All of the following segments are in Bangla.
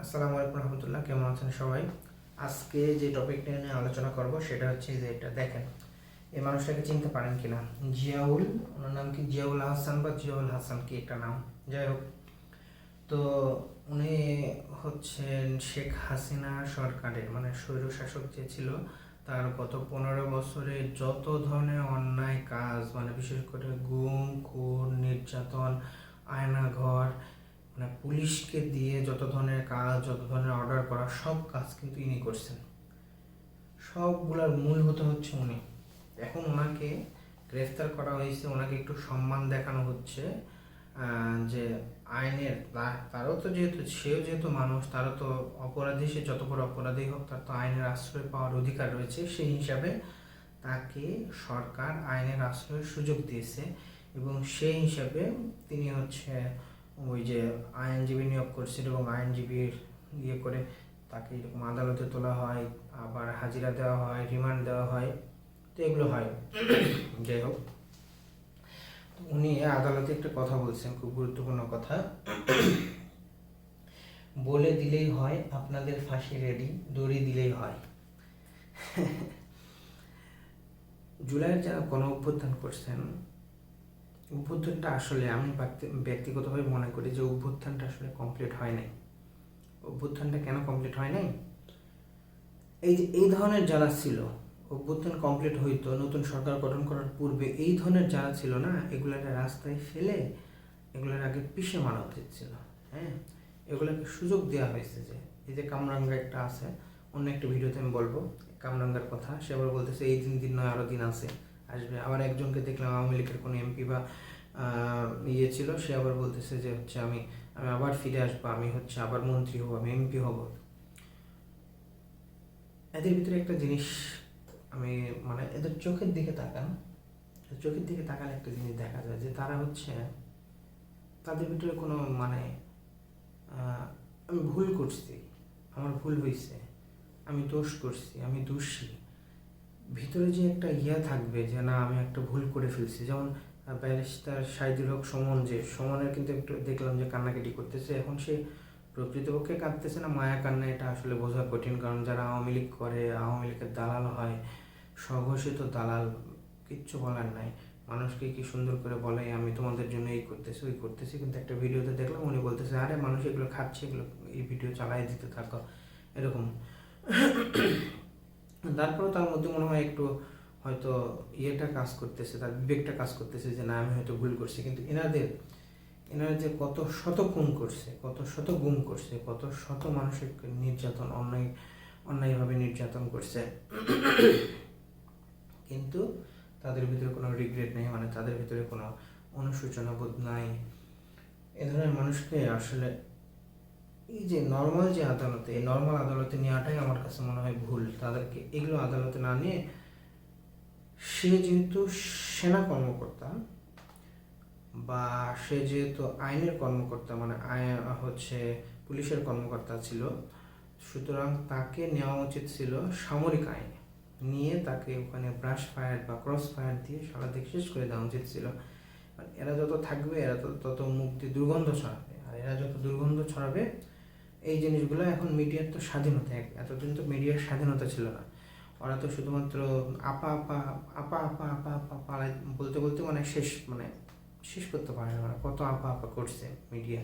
আসসালামু আলাইকুম রহমতুল্লাহ, কেমন আছেন সবাই? আজকে যে টপিকটা নিয়ে আলোচনা করব, সেটা হচ্ছে যে এটা দেখেন, এই মানুষটাকে চিনতে পারেন কিনা? জিয়াউল, ওনার নাম কি? জিয়াউল হাসান বা জিয়াউল হাসান কি একটা নাম? যাই হোক, তো উনি হচ্ছেন শেখ হাসিনা সরকারের মানে স্বৈরশাসক যে ছিল, তার গত পনেরো বছরে যত ধরনের অন্যায় কাজ মানে বিশেষ করে গুম, খুন, নির্যাতন, আয়নাঘর মানে পুলিশকে দিয়ে যত ধরনের কাজ, যত ধরনের অর্ডার করা, সব কাজ কিন্তু ইনি করছেন। সবগুলার মূল হতে হচ্ছে উনি। এখন ওনাকে গ্রেফতার করা হয়েছে, ওনাকে একটু সম্মান দেখানো হচ্ছে যে আইনের তারও তো যেহেতু, সেও যেহেতু মানুষ, তারও তো অপরাধী, সে যত বড় অপরাধী হোক, তার তো আইনের আশ্রয় পাওয়ার অধিকার রয়েছে। সেই হিসাবে তাকে সরকার আইনের আশ্রয়ের সুযোগ দিয়েছে এবং সেই হিসাবে তিনি হচ্ছে ওই যে আইনজীবী নিয়োগ করছিল এবং আইনজীবীর ইয়ে করে তাকে এরকম আদালতে তোলা হয়, আবার হাজিরা দেওয়া হয়, রিমান্ড দেওয়া হয়, তো এগুলো হয়। যাই হোক, উনি আদালতে একটা কথা বলছেন, খুব গুরুত্বপূর্ণ কথা। বলে দিলেই হয়, আপনাদের ফাঁসি রেডি দড়ি দিলেই হয়। জুলাইয়ের যারা গণ অভ্যুত্থান করছেন অভ্যুত্থানটা আসলে আমি ব্যক্তি- ব্যক্তিগতভাবে মনে করি যে অভ্যুত্থানটা আসলে কমপ্লিট হয় নাই। অভ্যুত্থানটা কেন কমপ্লিট হয় নাই? এই যে এই ধরনের যারা ছিল অভ্যুত্থান কমপ্লিট হইতো, নতুন সরকার গঠন করার পূর্বে এই ধরনের যারা ছিল না, এগুলাকে রাস্তায় ফেলে এগুলোর আগে পিষে মারা উচিত ছিল হ্যাঁ? এগুলোকে সুযোগ দেওয়া হয়েছে যে, এই যে কামরাঙ্গা একটা আছে, অন্য একটা ভিডিওতে আমি বলব, কামরাঙ্গার কথা। সে আবার বলতেছে, এই দিন দিন নয় আরও দিন আছে। আসবে। আবার একজনকে দেখলাম, আওয়ামী লীগের কোনো এমপি বা ইয়ে ছিল, সে আবার বলতেছে যে হচ্ছে আমি আমি আবার ফিরে আসব, আমি হচ্ছে আবার মন্ত্রী হব, আমি এমপি হব। এদের ভিতরে একটা জিনিস আমি মানে এদের চোখের দিকে তাকান, চোখের দিকে তাকালে একটা জিনিস দেখা যায় যে তারা হচ্ছে, তাদের ভিতরে কোনো মানে আমি ভুল করছি, আমার ভুল হয়েছে আমি দোষ করছি, আমি দোষী। ভিতরে যে একটা ইয়া থাকবে যে না, আমি একটা ভুল করে ফেলছি। যেমন ব্যারিস্টার সাইদুল হক সমন যে, সমনের কিন্তু একটু দেখলাম যে কান্নাকাটি করতেছে। এখন সে প্রকৃতপক্ষে কাঁদতেছে না, মায়া কান্না, এটা আসলে বোঝা কঠিন। কারণ যারা আওয়ামী লীগ করে, আওয়ামী লীগের দালাল হয়, স্বঘোষিত দালাল, কিচ্ছু বলার নাই। মানুষকে কি সুন্দর করে বলে, আমি তোমাদের জন্য এই করতেছি, ওই করতেছি। কিন্তু একটা ভিডিওতে দেখলাম, উনি বলতেছে, আরে, মানুষ এগুলো খাচ্ছে, এগুলো এই ভিডিও চালাই দিতে থাকো। এরকম। তারপরেও তার মধ্যে মনে হয় একটু হয়তো ইয়েটা কাজ করতেছে, তার বিবেকটা কাজ করতেছে যে না, আমি হয়তো ভুল করছি। কিন্তু এনাদের, এনারা যে কত শত খুন করছে, কত শত গুম করছে, কত শত মানুষের নির্যাতন, অন্যায়, অন্যায়ভাবে নির্যাতন করছে। কিন্তু তাদের ভিতরে কোনো রিগ্রেট নেই মানে তাদের ভিতরে কোনো অনুশোচনা বোধ নাই। এ ধরনের মানুষকে আসলে এই যে নর্মাল যে আদালতে, এই নর্মাল আদালতে নেওয়াটাই আমার কাছে মনে হয় ভুল। তাদেরকে এগুলো আদালতে না নিয়ে সে যেহেতু সেনা কর্মকর্তা বা সে যেহেতু আইনের কর্মকর্তা মানে আইন হচ্ছে পুলিশের কর্মকর্তা ছিল, সুতরাং তাকে নেওয়া উচিত ছিল সামরিক আইনে। নিয়ে তাকে ওখানে ব্রাশ ফায়ার বা ক্রস ফায়ার দিয়ে সারা দিক শেষ করে দেওয়া উচিত ছিল। এরা যত থাকবে, এরা তত মুক্তি দুর্গন্ধ ছড়াবে। আর এরা যত দুর্গন্ধ ছড়াবে এই জিনিসগুলো এখন মিডিয়ার তো স্বাধীনতা এতদিন তো মিডিয়ার স্বাধীনতা ছিল না। ওরা তো শুধুমাত্র আপা আপা আপা আপা আপা আপা পালাই বলতে বলতে মানে শেষ মানে শেষ করতে পারে না কত আপা আপা করছে মিডিয়া।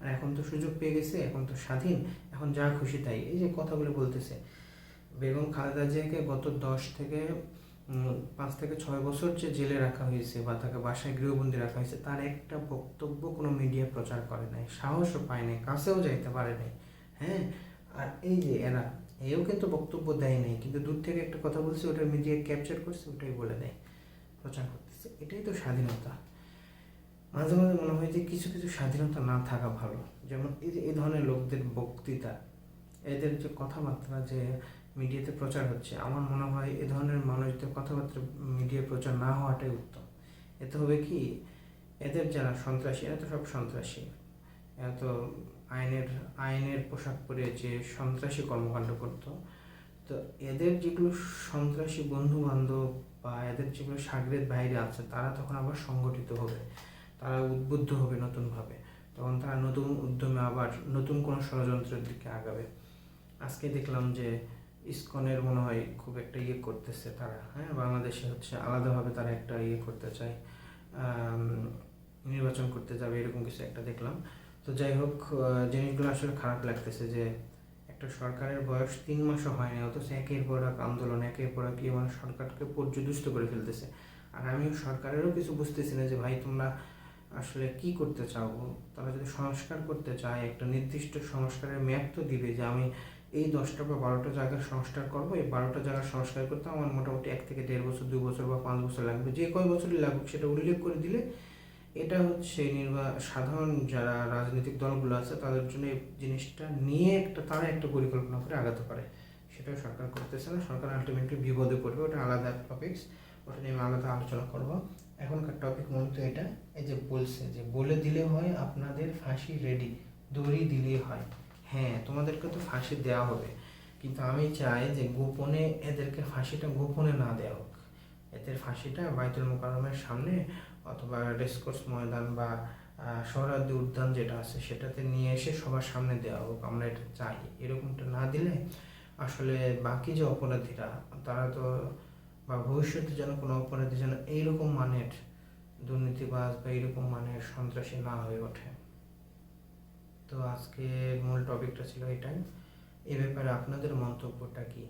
আর এখন তো সুযোগ পেয়ে গেছে, এখন তো স্বাধীন, এখন যা খুশি তাই। এই যে কথাগুলো বলতেছে, বেগম খালেদা জিয়াকে গত দশ থেকে পাঁচ থেকে ছয় বছর যে জেলে রাখা হয়েছে বা তাকে বাসায় গৃহবন্দী রাখা হয়েছে, তার একটা বক্তব্য কোনো মিডিয়া প্রচার করে নাই, সাহসও পায় নাই, কাছেও যাইতে পারে নাই হ্যাঁ? আর এই যে এরা, এও কিন্তু বক্তব্য দেয় নাই, কিন্তু দূর থেকে একটা কথা বলছে ওটা মিডিয়া ক্যাপচার করছে, ওটাই বলে দেয়, প্রচার করতেছে, এটাই তো স্বাধীনতা। মাঝে মাঝে মনে হয় যে কিছু কিছু স্বাধীনতা না থাকা ভালো, যেমন এই যে, এই ধরনের লোকদের বক্তৃতা, এদের যে কথাবার্তা, যে মিডিয়াতে প্রচার হচ্ছে। আমার মনে হয় এ ধরনের মানুষদের কথাবার্তা মিডিয়া প্রচার না হওয়াটাই উত্তম। এতে হবে কি, এদের যারা সন্ত্রাসী, এরা তো সব সন্ত্রাসী। এরা তো আইনের আইনের পোশাক পরে যে সন্ত্রাসী কর্মকাণ্ড করতো। তো এদের যেগুলো সন্ত্রাসী বন্ধু বান্ধব বা এদের যেগুলো সাগরের বাইরে আছে, তারা তখন আবার সংগঠিত হবে। তারা উদ্বুদ্ধ হবে নতুনভাবে। তখন তারা নতুন উদ্যমে আবার নতুন কোনো ষড়যন্ত্রের দিকে আগাবে। আজকে দেখলাম যে ইসকনের মনে হয় খুব একটা ইয়ে করতেছে তারা হ্যাঁ? বাংলাদেশে হচ্ছে আলাদাভাবে তারা একটা ইয়ে করতে চায় আম, নির্বাচন করতে যাবে এরকম কিছু একটা দেখলাম। তো যাই হোক জিনিসগুলো আসলে খারাপ লাগতেছে যে একটা সরকারের বয়স তিন মাসও হয়নি অথচ একের পর এক আন্দোলন একের পর এক ইয়ে মানে সরকারকে পর্যদুস্ত করে ফেলতেছে। আর আমিও সরকারেরও কিছু বুঝতেছি না যে ভাই তোমরা আসলে কি করতে চাও? তারা যদি সংস্কার করতে চায় একটা নির্দিষ্ট সংস্কারের ম্যাপ তো দিবে যে আমি এই দশটা বা বারোটা জায়গার সংস্কার করব। এই বারোটা জায়গার সংস্কার করতে আমার মোটামুটি এক থেকে দেড় বছর, দুই বছর বা পাঁচ বছর লাগবে। যে কয় বছরই লাগুক সেটা উল্লেখ করে দিলে এটা হচ্ছে নির্বা, সাধারণ যারা রাজনৈতিক দলগুলো আছে তাদের জন্য এই জিনিসটা নিয়ে একটা, তারা একটা পরিকল্পনা করে আগাতে পারে। সেটা সরকার করতেছে না। সরকার আলটিমেটলি বিপদে পড়বে। ওটা আলাদা টপিকস ওটা নিয়ে আমি আলাদা আলোচনা করব। এখনকার টপিক মূলত এটা, এই যে বলছে যে বলে দিলে হয় আপনাদের ফাঁসি রেডি দড়ি দিলেই হয়। হ্যাঁ তোমাদেরকে তো ফাঁসি দেওয়া হবে। কিন্তু আমি চাই যে গোপনে এদেরকে ফাঁসিটা গোপনে না দেওয়া হোক। এদের ফাঁসিটা বাইতুল মোকারমের সামনে অথবা রেসকোর্স ময়দান বা আহ, উদ্যান যেটা আছে সেটাতে নিয়ে এসে সবার সামনে দেওয়া হোক আমরা এটা চাই। এরকমটা না দিলে আসলে বাকি যে অপরাধীরা তারা তো বা ভবিষ্যতে যেন কোনো অপরাধী যেন এইরকম মানের দুর্নীতিবাজ বা এইরকম মানের সন্ত্রাসী না হয়ে ওঠে। তো আজকে মূল টপিকটা ছিল এটাই। এ ব্যাপারে আপনাদের মন্তব্যটা কি?